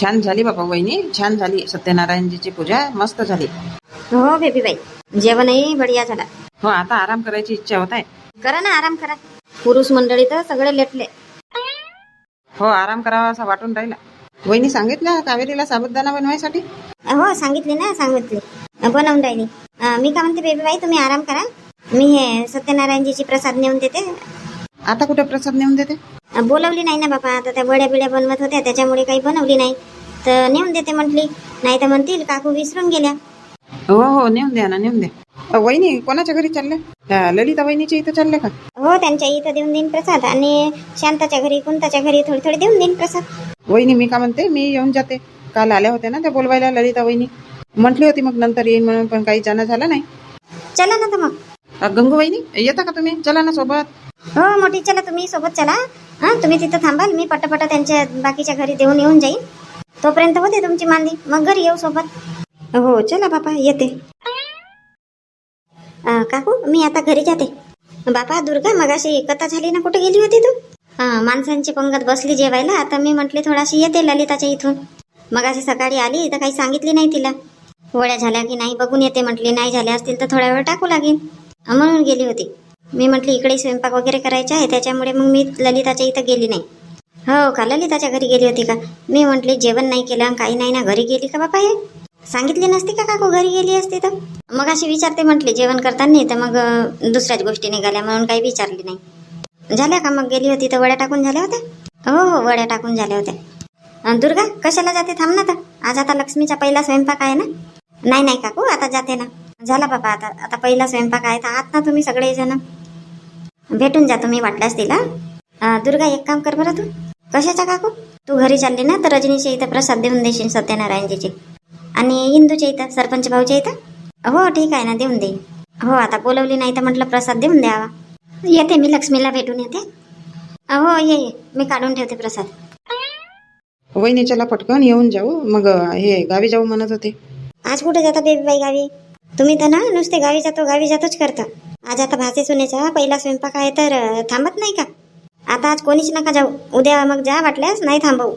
छान झाली बाबा वहिनी छान झाली. सत्यनारायणजीची पूजा मस्त झाली. हो बेबी बाई. जेवणही बढिया झाला. हो आता आराम करायची इच्छा होत आहे. करा ना आराम करा. पुरुष मंडळी तर सगळे लेटले. हो आराम करावा असा वाटून राहिला. वहिनी सांगितलं कावेरीला साबुदाणा बनवायसाठी? हो सांगितले ना सांगितले. बनवून राहिली. अं, मी का म्हणते बेबी बाई तुम्ही आराम करा. मी हे सत्यनारायणजीची प्रसाद नेऊन देते. आता कुठे प्रसाद नेऊन देते? बोलवली नाही ना बाबा आता त्या बड्या बिड्या बनवत होत्या त्याच्यामुळे काही बनवली नाही. तर नेऊन देते म्हटली. नाही तर म्हणतील काकू विसरून गेल्या. हो हो नेऊन द्या ना नेऊन द्या. वहिनी कोणाच्या घरी चालले त्या ललिता वहिनीच्या इथं चालले का? हो त्यांच्या इथं देऊन देईन प्रसाद. आणि शांताच्या घरी कुंताच्या घरी थोडी थोडी देऊन देईन प्रसाद. वहिनी मी का म्हणते मी येऊन जाते. काल आल्या होत्या ना त्या बोलवायला ललिता वहिनी. म्हटली होती मग नंतर येईन म्हणून पण काही जाणं झालं नाही. चला ना तर मग. गंगू वहिनी येता का तुम्ही? चला ना सोबत. हो मोठी चला तुम्ही. सोबत चला. हा तुम्ही तिथं थांबाल मी पटापट त्यांच्या बाकीच्या घरी देऊन येऊन जाईन. तोपर्यंत होते तुमची मांदी. मग घरी येऊ सोबत. हो चला बापा येते. अं, काकू मी आता घरी जाते. बापा दुर्गा मगाशी कथा झाली ना कुठे गेली होती तू? अं, माणसांची पंगत बसली जेवायला. आता मी म्हटले थोडाशी येते ललिताच्या इथून. मगाशी सकाळी आली तर काही सांगितली नाही तिला. वड्या झाल्या की नाही बघून येते म्हटली. नाही झाल्या असतील तर थोडा वेळ टाकू लागेल. म्हणून गेली होती. मी म्हटली इकडे स्वयंपाक वगैरे करायचा आहे त्याच्यामुळे मग मी ललिताच्या इथं गेली नाही. हो का? ललिताच्या घरी गेली होती का? मी म्हटली जेवण नाही केलं काही नाही ना घरी गेली का बापा हे? सांगितली नसती का काकू घरी गेली असती तर? मग अशी विचारते म्हटली जेवण करताना तर मग दुसऱ्याच गोष्टी निघाल्या म्हणून काही विचारली नाही. झाल्या का मग? गेली होती तर वड्या टाकून झाल्या होत्या? हो हो वड्या टाकून झाल्या होत्या. दुर्गा कशाला जाते? थांब ना तर. आज आता लक्ष्मीचा पहिला स्वयंपाक आहे ना? नाही नाही काकू आता जाते ना. झाला बाबा आता आता पहिला स्वयंपाक आहे तर आहात ना तुम्ही सगळेजण? भेटून जा तुम्ही वाटल्यास तिला. दुर्गा एक काम कर बरं तू. कशाचा काकू? तू घरी चालली ना तर रजनीच्या इथं प्रसाद देऊन देशील सत्यनारायणजीची. आणि इंदूच्या इथं सरपंच भाऊच्या इथं? हो ठीक आहे ना देऊन दे. हो आता बोलवली नाही तर म्हटलं प्रसाद देऊन द्यावा. येते मी लक्ष्मीला भेटून येते. हो ये ये. मी काढून ठेवते प्रसाद. वहिनी चला पटकन येऊन जाऊ. मग हे गावी जाऊ म्हणत होते. आज कुठे जाता बेबीबाई गावी? तुम्ही तर ना नुसते गावी जातो गावी जातोच करता. आज आता भाचे सुनेचा पहिला स्वयंपाक आहे तर थांबत नाही का? आता आज कोणीच नका जाऊ. उद्या मग जा वाटल्यास नाही थांबवू.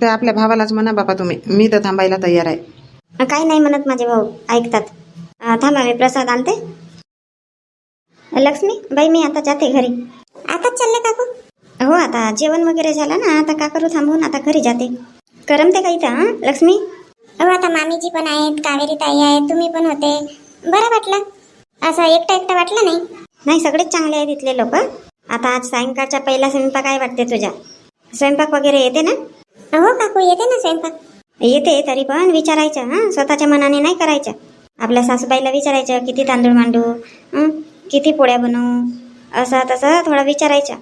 ते आपल्या भावालाच म्हणा बापा तुम्ही. मी तर थांबायला तयार आहे. काही नाही म्हणत माझे भाऊ. ऐकतात. थांबा मी प्रसाद आणते. लक्ष्मी बाई मी आता जाते घरी. आताच चालले काकू? हो आता जेवण वगैरे झालं ना आता का करू थांबून आता घरी जाते. करमते का इथं हं, लक्ष्मी? हो आता मामीजी पण आहेत कावेरी ताई आहेत तुम्ही पण होते. बरं वाटलं. असं एकटं एकटं वाटलं नाही. नाही सगळेच चांगले आहेत इथले लोक. आता आज सायंकाळचा पहिला स्वयंपाक काय वाटते तुझ्या. स्वयंपाक वगैरे येते ना? हो काकू येते ना स्वयंपाक. येते तरी पण विचारायचं हा? स्वतःच्या मनाने नाही करायचं. आपल्या सासूबाईला विचारायचं किती तांदूळ मांडू हं? किती पोळ्या बनवू? असं तसं थोडं विचारायचं.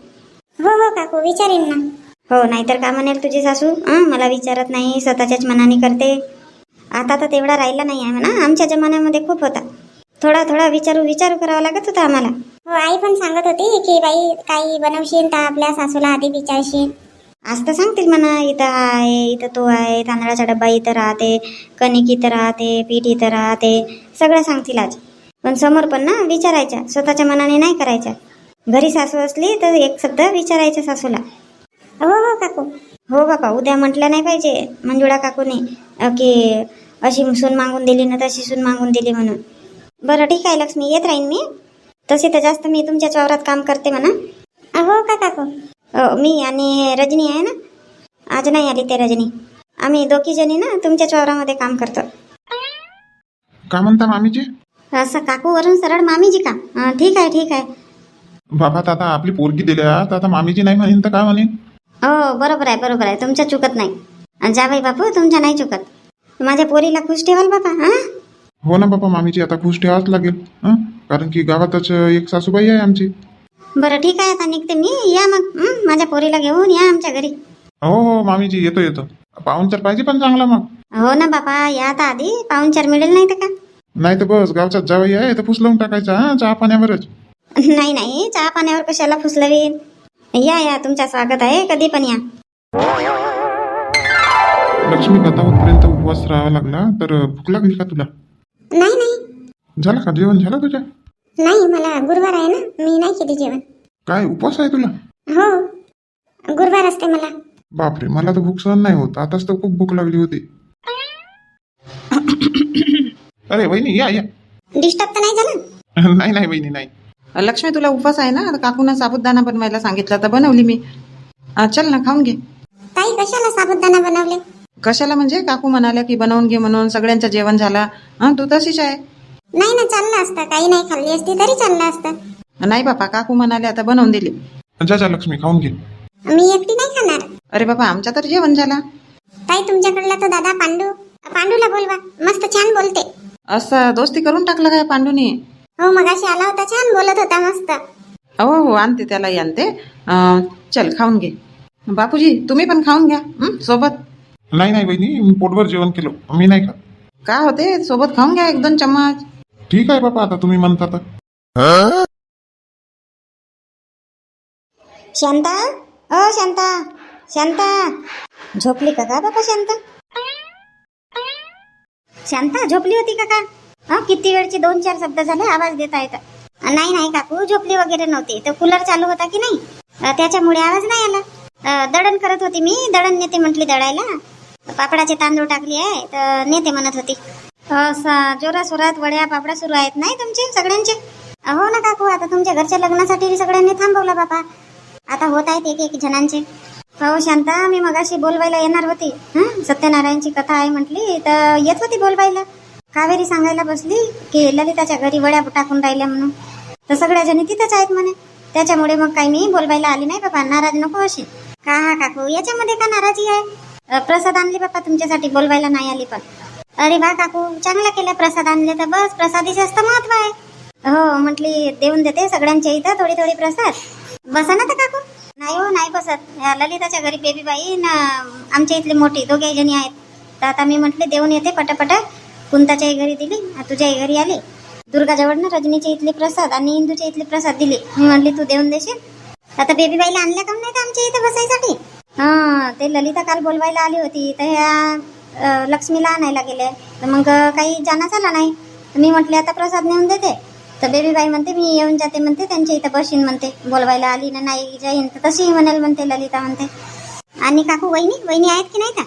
हो हो काकू विचारीन ना. हो नाहीतर का म्हणेल तुझी सासू? हं? मला विचारत नाही स्वतःच्याच मनाने करते. आता तर तेवढा राहिला नाही आहे म्हणा. आमच्या जमान्यामध्ये खूप होता. थोडा थोडा विचारू विचारू करावा लागत होता आम्हाला. हो आई पण सांगत होती की बाई काही बनवशील तर आपल्या सासूला आधी विचारशील. आज तर सांगतील म्हणा इथं आहे इथं तो आहे तांदळाचा डब्बा इथं राहते कणिक इथं राहते पीठ इथं राहते सगळं सांगतील आज. पण समोर पण ना विचारायच्या स्वतःच्या मनाने नाही करायच्या. घरी सासू असली तर एक शब्द विचारायचं सासूला. हो हो काकू. हो बापा उद्या म्हटलं नाही पाहिजे मंजुळा काकूने की अशी सून मागून दिली ना तशी सून मागून दिली म्हणून. बरं ठीक आहे लक्ष्मी. येत राहीन मी. तशी तर जास्त मी तुमच्याच वावरात काम करते म्हणा. हो का काकू? हो मी आणि रजनी आहे ना? आज नाही आली ते रजनी. आम्ही दोघी जणी ना तुमच्याच वावरामध्ये काम करतो. का म्हणता मामीजी? असं काकूवरून सरळ मामीजी का? ठीक आहे ठीक आहे. बाबा आता आपली पोरगी दिल्या तर आता मामीजी नाही म्हणेन तर काय म्हणेन? हो बरोबर आहे बरोबर आहे. तुमच्या चुकत नाही. आणि जा बाई बापू तुमच्या नाही चुकत. माझ्या पोरीला खुश ठेवाल बाबा हां? हो ना बाबा मामीजी आता खुश ठेवाच लागेल हं? कारण की गावातच एक सासूबाई आहे आमची. बरं ठीक आहे आता निघते मी. या मग हं, माझ्या पोरीला घेऊन या आमच्या घरी. हो हो मामीजी येतो येतो. पाहुणचार पाहिजे पण चांगला मग. हो ना बापा या आता आधी. पाहुणचार मिळेल नाही तर का? नाही तर बस गावचाच जावई आहे तर फुसलवून टाकायचा हा? चहा पाण्यावरच. नाही नाही चहा पाण्यावर कशाला फुसलवीन? या या तुमचं स्वागत आहे. कधी पण या. लक्ष्मी गतावतपर्यंत उपवास राहावा लागला तर भूक लागली का तुला? नाही नाही. झाला का जेवण झालं तुझ्या नाही मला गुरुवार आहे ना मी नाही केली जेवण. काय उपवास आहे तुला? हो गुरुवार असते मला. बापरे मला तर भूक सहन नाही होत. आताच तर खूप भूक लागली होती. अरे वहिनी या या. डिस्टर्ब तर नाही झालं? नाही नाही वहिनी नाही. लक्ष्मी तुला उपवास आहे ना? आता काकूनं साबुदाणा बनवायला सांगितलं तर बनवली मी. हा, चल ना खाऊन घे. ताई कशाला साबुदाणा बनवले? कशाला म्हणजे? काकू म्हणाल्या की बनवून घे म्हणून सगळ्यांचं जेवण झाला. हा तू तशीच आहे? नाही ना चाललं असतं. काही नाही खाल्ली असती तरी चाललं असतं. नाही बापा काकू म्हणाले आता बनवून दिली. जा जा लक्ष्मी खाऊन घे. मी एकटी नाही खाणार. अरे बाबा आमचा तर जेवण झाला. ताई तुमच्याकडला तो दादा पांडू पांडूला बोलवा. मस्त छान बोलते. असं दोस्ती करून टाकलं काय पांडूनी? हो मगाशी आला होता छान बोलत होता मस्त. हो हो आणते त्यालाही आणते. अं, चल खाऊन घे. बापूजी तुम्ही पण खाऊन घ्या. हं, सोबत. नाही नाही वहिनी मी पोटभर जेवण केलं. मी नाही खात. का होते? सोबत खाऊन घ्या एक दोन चम्मच. ठीक आहे बाबा आता तुम्ही म्हणता तर. शांता? अ शांता. शांता. झोपली का का बाबा शांता? शांता झोपली होती का का हा किती वेळची दोन चार शब्द झाले आवाज देता येत नाही नाही काकू झोपली वगैरे नव्हती. तर कूलर चालू होता की नाही? अ, त्याच्यामुळे आवाज नाही आला. अ, दळण करत होती मी दळण नेते म्हटली दळायला. पापडाचे तांदूळ टाकली आहे तर नेते म्हणत होती. जोरा सुरात वड्या पापडा सुरू आहेत. नाही तुमचे सगळ्यांचे? हो ना काकू आता तुमच्या घरच्या लग्नासाठी सगळ्यांनी थांबवला बापा. आता होत आहेत एक एक जणांचे. हो शांता मी मगाशी बोलवायला येणार होती. हं? सत्यनारायणची कथा आहे म्हटली तर येत होती बोलवायला. कावेरी सांगायला बसली की ललिताच्या घरी वड्या टाकून राहिल्या म्हणून. तर सगळ्या जणी तिथंच आहेत म्हणे. त्याच्यामुळे मग काही मी बोलवायला आली नाही बाबा नाराज नको अशी का हा काकू याच्यामध्ये का नाराजी आहे? प्रसाद आणले बाप्पा तुमच्यासाठी बोलवायला नाही आली पण. अरे वा काकू चांगला केला प्रसाद आणले तर बस प्रसादी जास्त महत्त्व आहे. हो म्हटली देऊन देते सगळ्यांच्या इथं थोडी थोडी प्रसाद. बसा ना तर काकू. नाही हो नाही बसत. या ललिताच्या घरी बेबीबाई ना आमच्या इथली मोठी दोघे जणी आहेत. तर आता मी म्हटले देऊन येते पटापट. कुंताच्याही घरी दिली तुझ्याही घरी आली. दुर्गाजवळ ना रजनीच्या इथली प्रसाद आणि इंदूच्या इथली प्रसाद दिली. मी म्हटली तू देऊन देशील? आता बेबीबाईला आणल्या का नाही का आमच्या इथे बसायसाठी? हा ते ललिता काल बोलवायला आली होती. तर ह्या लक्ष्मीला आणायला गेले. तर मग काही जाणं झाला नाही. तर मी म्हटले आता प्रसाद नेऊन देते. तर बेबीबाई म्हणते मी येऊन जाते म्हणते त्यांच्या इथं बशीन म्हणते बोलवायला आली. ना नाही जाईन. तर तशीही म्हणेल म्हणते ललिता म्हणते. आणि काकू वहिनी? वहिनी आहेत की नाही का?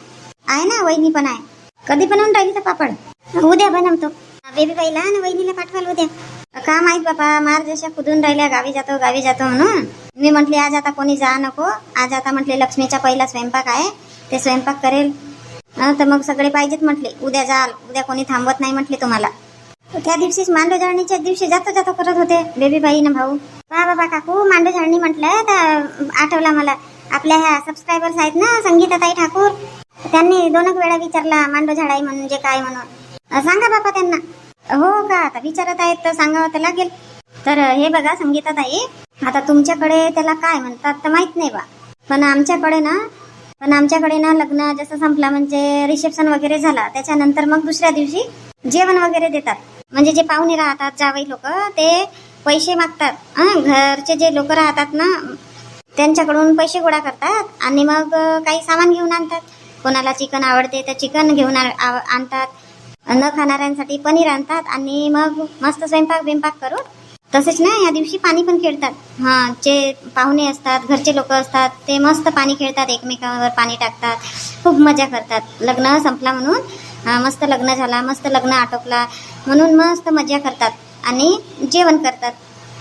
आहे ना वहिनी पण आहे. कधी बनवून राहिली तर पापड? उद्या बनवतो. बेबीबाईला आणि वहिनीला पाठवाल उद्या का माहीत बापा मार जशा कुदून राहिल्या गावी जातो गावी जातो म्हणून. मी म्हटली आज आता कोणी जा नको. आज आता म्हटले लक्ष्मीचा पहिला स्वयंपाक आहे. ते स्वयंपाक करेल. तर मग सगळे पाहिजेत म्हटले. उद्या जाल. उद्या कोणी थांबवत नाही म्हटले तुम्हाला. त्या दिवशीच मांडव दिवशी जातो जातो करत होते बेबीबाई ना भाऊ. पहा बाबा काकू मांडव म्हटलं तर आठवला मला. आपल्या ह्या सबस्क्रायबर्स आहेत ना संगीताताई ठाकूर? त्यांनी दोनच वेळा विचारला मांडव झाडाई जे काय म्हणून. सांगा बापा त्यांना. हो का? आता विचारत आहेत तर सांगावं तर लागेल. तर हे बघा संगीता ताई आता तुमच्याकडे त्याला काय म्हणतात तर माहीत नाही बा. पण आमच्याकडे ना पण आमच्याकडे ना लग्न जसं संपला म्हणजे रिसेप्शन वगैरे झाला त्याच्यानंतर मग दुसऱ्या दिवशी जेवण वगैरे देतात. म्हणजे जे पाहुणे राहतात जावई लोक ते पैसे मागतात. घरचे जे लोक राहतात ना त्यांच्याकडून पैसे गोळा करतात आणि मग काही सामान घेऊन आणतात. कोणाला चिकन आवडते तर चिकन घेऊन आणतात. न खाणाऱ्यांसाठी पनीर आणतात आणि मग मस्त स्वयंपाक बिंपाक करून तसेच ना या दिवशी पाणी पण खेळतात. हां जे पाहुणे असतात घरचे लोक असतात ते मस्त पाणी खेळतात एकमेकांवर पाणी टाकतात. खूप मजा करतात. लग्न संपला म्हणून मस्त लग्न झाला मस्त लग्न आटोपला म्हणून मस्त मजा करतात आणि जेवण करतात.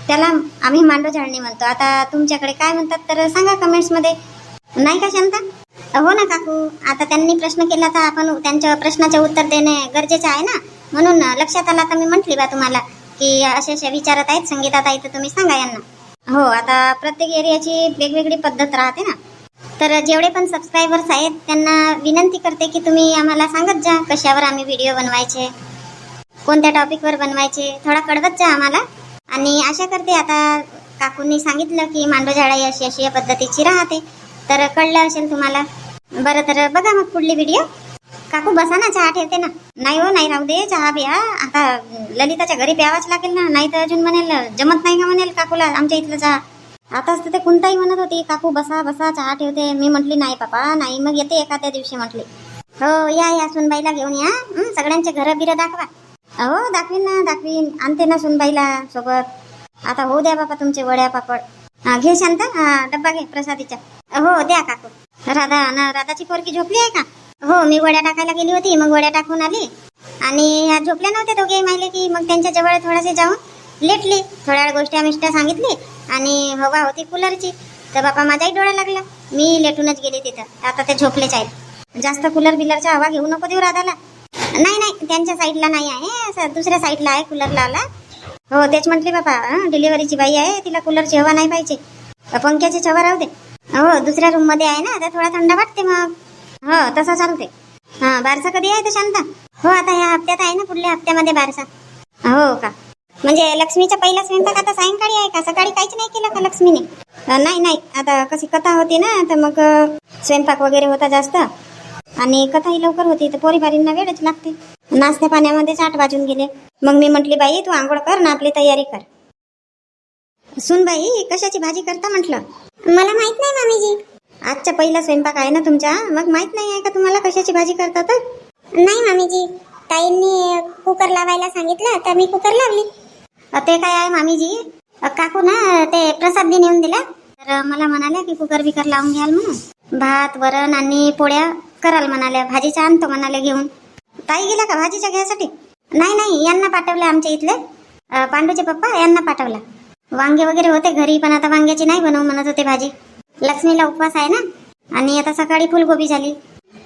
त्याला आम्ही मांडव झाडणी म्हणतो. आता तुमच्याकडे काय म्हणतात तर सांगा कमेंट्समध्ये नाही का शांता? हो ना काकू. आता त्यांनी प्रश्न केला तर आपण त्यांच्या प्रश्नाचे उत्तर देणे गरजेचं आहे ना. म्हणून लक्षात आला तर मी म्हटली बा तुम्हाला की असे असे विचारत आहेत. संगीतात आहे तर तुम्ही सांगा यांना. हो आता प्रत्येक एरियाची वेगवेगळी पद्धत राहते ना. तर जेवढे पण सबस्क्रायबर्स आहेत त्यांना विनंती करते की तुम्ही आम्हाला सांगत जा कशावर आम्ही व्हिडिओ बनवायचे कोणत्या टॉपिकवर बनवायचे थोडा कळवत जा आम्हाला. आणि आशा करते आता काकूंनी सांगितलं की मांडव अशी अशी या पद्धतीची राहते. तर कळलं असेल तुम्हाला. बरं तर बघा मग पुढली व्हिडिओ काकू बसा ना चहा ठेवते ना. नाही हो नाही राहू दे चहा प्या. आता ललिताच्या घरी प्यावाच लागेल ना नाही तर अजून म्हणेल जमत नाही का म्हणेल काकूला आमच्या इथलं चहा. आताच तर ते कोणताही म्हणत होती काकू बसा बसा चहा ठेवते. मी म्हटली नाही पापा नाही. मग येते एखाद्या दिवशी म्हटली. हो या या सुनबाईला घेऊन या. सगळ्यांचे घरं बिरं दाखवा. हो दाखवीन ना दाखवीन. आणते ना सुनबाईला सोबत. आता होऊ द्या बापा तुमचे वड्या पापड. हा, घे शांत. डब्बा घे प्रसादीचा. हो द्या काकू. राधा ना राधाची पोरकी झोपली आहे का? हो मी वड्या टाकायला गेली होती मग वड्या टाकून आली. आणि ह्या झोपल्या नव्हत्या दोघे माहिले की मग त्यांच्या जवळ थोडासे जाऊन लेटली. थोड्या वेळ गोष्टी मिष्टा सांगितली आणि हवा होती कूलरची तर बापा माझाही डोळा लागला. मी लेटूनच गेली तिथं. आता ते झोपलेच आहेत. जास्त कूलर बिलरचा हवा घेऊ नको देऊ राधाला. नाही नाही त्यांच्या साईडला नाही आहे. असं दुसऱ्या साईडला आहे कूलर लावला हो तेच म्हटली बापा डिलिव्हरीची बाई आहे तिला कूलरची हवा नाही पाहिजे. पंख्याची हवा राहू दे. हो दुसऱ्या रूममध्ये आहे ना तर थोडा थंड वाटते मग. हो तसं चालते हा बारसा कधी आहे तर शांता? हो आता ह्या हप्त्यात आहे ना पुढल्या हप्त्यामध्ये बारसा. हो का? म्हणजे लक्ष्मीचा पहिला स्वयंपाक आता सायंकाळी आहे का? सकाळी काहीच नाही केलं का लक्ष्मीने? नाही नाही. आता कशी कथा होती ना तर मग स्वयंपाक वगैरे होता जास्त. आणि कथाही लवकर होती तर पोरीबारींना वेळच लागते. नाश्त्या पाण्यामध्ये चाट वाजून गेले. मग मी म्हटली बाई तू आंघोळ कर ना आपली तयारी कर. सुन बाई कशाची भाजी करता म्हटलं? मला माहीत नाही मामीजी. आजचा पहिला स्वयंपाक आहे ना तुमचा? मग माहीत नाही आहे का तुम्हाला कशाची भाजी करता तर? नाही मामीजी. ताईंनी कुकर लावायला सांगितलं तर मी कुकर लावली. अ, ते काय आहे मामीजी? अ, काकू ना ते प्रसाद बी नेऊन दिला. तर मला म्हणाल्या की कुकर बिकर लावून घ्याल म्हणून. भात वरण आणि पोळ्या कराल म्हणाल्या. भाजीच्या आणतो म्हणाल्या घेऊन. ताई गेल्या का भाजीच्या घ्यायसाठी नाही नाही यांना पाठवलं आमच्या इथले. अ, पांडूचे पप्पा यांना पाठवला वांगे वगैरे होते घरी पण आता वांग्याची नाही बनवू म्हणत होते भाजी. लक्ष्मीला उपवास आहे ना? आणि आता सकाळी फुलगोबी झाली.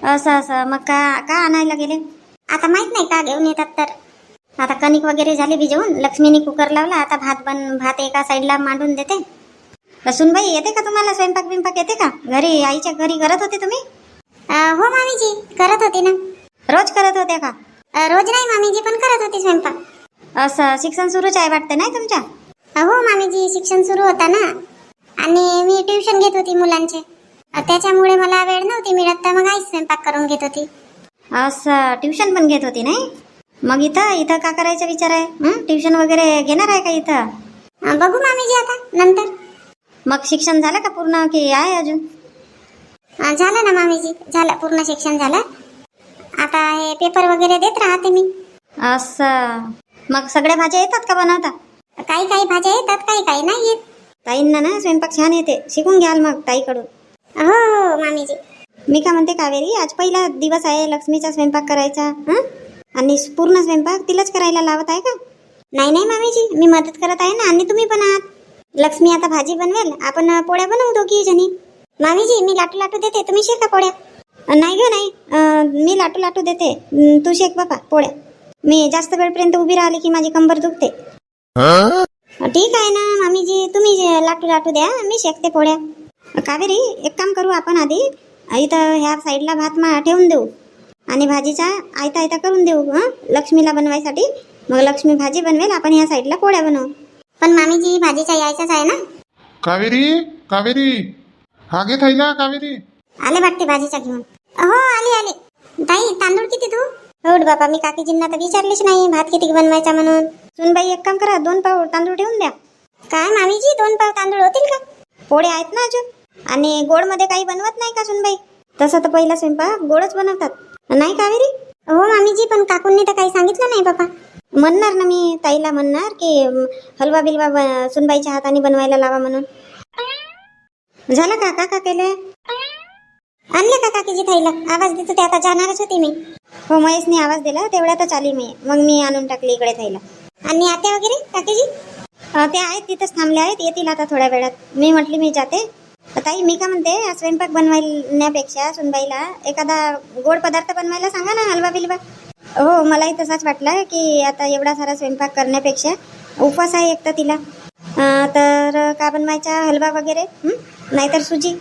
असं असं. मग का का आणायला गेले? आता माहीत नाही का घेऊन येतात तर. आता कणिक वगैरे झाली भिजवून लक्ष्मीने कुकर लावला. आता भात बन भात एका साईडला मांडून देते. सुनबाई येते का तुम्हाला? स्वयंपाक बिंपाक येते का? घरी आईच्या घरी करत होते तुम्ही? हो मामीजी करत होती ना. रोज करत होत्या का? रोज नाही मामीजी पण करत होती स्वयंपाक. असं शिक्षण सुरूच आहे वाटतं नाही तुमच्या? हो मामीजी शिक्षण सुरू होता ना. आणि मी ट्युशन घेत होती मुलांचे. त्याच्यामुळे मला वेळ नव्हती मिळत तर मग आईच स्वयंपाक करून घेत होती. असं ट्युशन पण घेत होती नाही? मग इथं इथं का करायचा विचार आहे? ट्युशन वगैरे घेणार आहे का इथं? अं, बघू मामीजी आता नंतर. मग शिक्षण झालं का पूर्ण की आहे अजून? अं, झालं ना मामीजी झालं पूर्ण शिक्षण झालं. आता हे पेपर वगैरे देत राहते मी. असं. मग सगळ्या भाज्या येतात का बनवता? काही काही भाज्या येतात काही काही नाही येत. ताईंना ना स्वयंपाक छान येते. शिकून घ्याल मग ताईकडून. हो हो मामीजी. मी काय म्हणते कावेरी आज पहिला दिवस आहे लक्ष्मीचा स्वयंपाक करायचा हं? आणि पूर्ण स्वयंपाक तिलाच करायला लावत आहे का? नाही नाही मामीजी. मी मदत करत आहे ना आणि तुम्ही पण आहात. लक्ष्मी आता भाजी बनवेल. आपण पोळ्या बनवू दोघी जणी. मामीजी मी लाटू लाटू देते. तुम्ही शेका पोळ्या. नाही ग नाही. अ, मी लाटू लाटू देते. अं, तू शेक बापा पोळ्या. मी जास्त वेळपर्यंत उभी राहिली की माझी कंबर दुखते. ठीक आहे ना मामीजी तुम्ही लाटू लाटू द्या मी शेकते पोळ्या. कावेरी एक काम करू आपण आधी. इथं ह्या साईडला भात मा ठेवून देऊ. आणि भाजीचा आयता आयता करून देऊ हं? लक्ष्मीला बनवायसाठी. मग लक्ष्मी भाजी बनवेल आपण ह्या साईडला पोळ्या बनवू. पण मामीजी भाजीचा यायचाच आहे ना? कावेरी कावेरी. हा घे थैला कावेरी. आले वाटते भाजीचा घेऊन. हो आली आली. ताई तांदूळ किती तू? हो बाबा मी काकीजींना तर विचारलीच नाही भात किती बनवायचा म्हणून. सुनबाई एक काम करा दोन पाव तांदूळ ठेवून द्या. काय मामीजी दोन पाव तांदूळ होतील का? पोळे आहेत ना अजून? आणि गोडमध्ये काही बनवत नाही का सुनबाई? तसं तर पहिला स्वयंपाक गोडच बनवतात. नाही कावेरी? हो मामीजी पण काकूंनी तर काही सांगितलं नाही बाबा म्हणणार ना मी ताईला म्हणणार की हलवा बिलवा सुनबाईच्या हाताने बनवायला लावा म्हणून. झालं का का का केले? आणले का काकीजी ताईला? आवाज देतो ते आता जाणारच होती मी. हो महेशने आवाज दिला तेवढ्यातच आली मी. मग मी आणून टाकली इकडे ताईला. आणि आत्या वगैरे काकीजी ते आहेत तिथंच थांबले आहेत येतील आता थोड्या वेळात. मी म्हटली मी जाते. ताई मी का म्हणते स्वयंपाक बनवण्यापेक्षा सुनबाईला एखादा गोड पदार्थ बनवायला सांगा ना हलवा बिलवा. हो मलाही तसाच वाटला की आता एवढा सारा स्वयंपाक करण्यापेक्षा उपवास आहे एक तर तिला. तर का बनवायचा हलवा वगैरे? नाहीतर सुजी.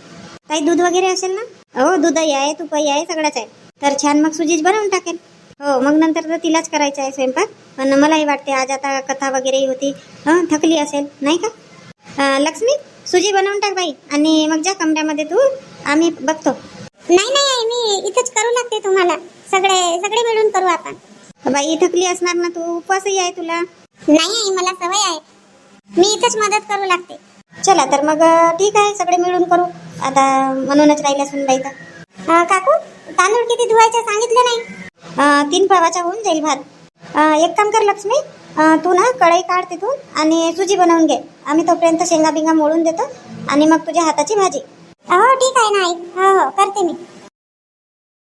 ताई दूध वगैरे असेल ना? हो दूधही आहे तुपही आहे सगळंच आहे. तर छान मग सुजीच बनवून टाकेल हो मग नंतर तर तिलाच करायचा आहे स्वयंपाक. पण मलाही वाटते आज आता कथा वगैरे होती. हं थकली असेल नाही का? अं, लक्ष्मी सुजी बनवून टाक बाई. आणि मग जा कमऱ्यामध्ये तू आम्ही बघतो. नाही नाही आई, मी इथंच करू लागते तुम्हाला. सगळे सगळे मिळून करू आपण. बाई थकली असणार ना तू? उपवासही आहे तुला? नाही आई मला सवय आहे. मी इथंच मदत करू लागते. चला तर मग अं, ठीक आहे सगळे मिळून करू. आता म्हणूनच राहिल्या सुनबाई तर. अं, काकू तांदूळ किती धुवायचं सांगितलं नाही? तीन पावाचा होऊन जाईल भात. एक काम कर लक्ष्मी तू ना कढई काढ तिथून आणि सुजी बनवून घे. आम्ही तोपर्यंत शेंगा बिंगा मोडून देतो आणि मग तुझ्या हाताची भाजी. हो ठीक आहे ना आई. हो हो करते मी.